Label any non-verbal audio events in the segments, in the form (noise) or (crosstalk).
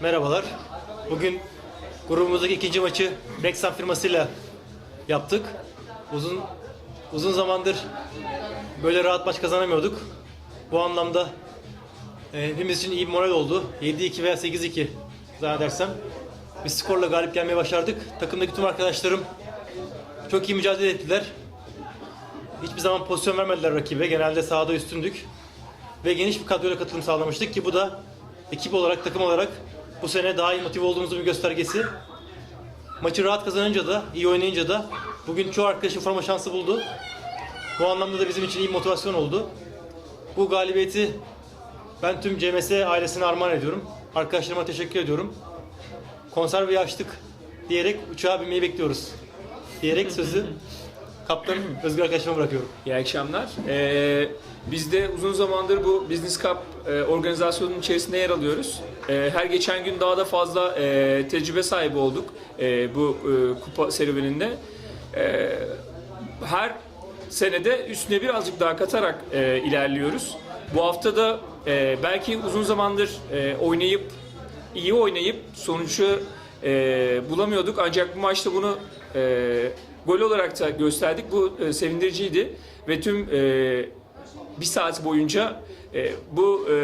Merhabalar. Bugün grubumuzdaki ikinci maçı Rexam firmasıyla yaptık. Uzun uzun zamandır böyle rahat maç kazanamıyorduk. Bu anlamda e, hepimiz için iyi bir moral oldu. 7-2 veya 8-2 zannedersem. Bir skorla galip gelmeyi başardık. Takımdaki tüm arkadaşlarım çok iyi mücadele ettiler. Hiçbir zaman pozisyon vermediler rakibe. Genelde sahada üstündük. Ve geniş bir kadroyla katılım sağlamıştık ki bu da ekip olarak, takım olarak bu sene daha iyi motive olduğumuzun bir göstergesi. Maçı rahat kazanınca da, iyi oynayınca da bugün çoğu arkadaşın forma şansı buldu. Bu anlamda da bizim için iyi motivasyon oldu. Bu galibiyeti ben tüm CMS ailesine armağan ediyorum. Arkadaşlarıma teşekkür ediyorum. Konserveyi açtık diyerek uçağa binmeyi bekliyoruz. Diyerek sözü (laughs) kaptan Özgür arkadaşıma bırakıyorum. İyi akşamlar. Ee, biz de uzun zamandır bu Business Cup e, organizasyonunun içerisinde yer alıyoruz. E, her geçen gün daha da fazla e, tecrübe sahibi olduk e, bu e, kupa serüveninde. E, her senede üstüne birazcık daha katarak e, ilerliyoruz. Bu hafta da e, belki uzun zamandır e, oynayıp iyi oynayıp sonucu e, bulamıyorduk ancak bu maçta bunu e, gol olarak da gösterdik. Bu e, sevindiriciydi ve tüm e, bir saat boyunca e, bu e,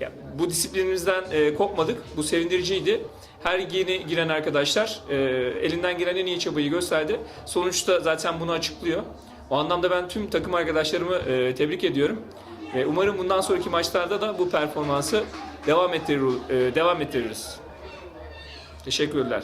ya, bu disiplinimizden e, kopmadık. Bu sevindiriciydi. Her yeni giren arkadaşlar e, elinden gelen en iyi çabayı gösterdi. Sonuçta zaten bunu açıklıyor. O anlamda ben tüm takım arkadaşlarımı e, tebrik ediyorum. Ve umarım bundan sonraki maçlarda da bu performansı devam ettirir, e, devam ettiririz. Teşekkürler.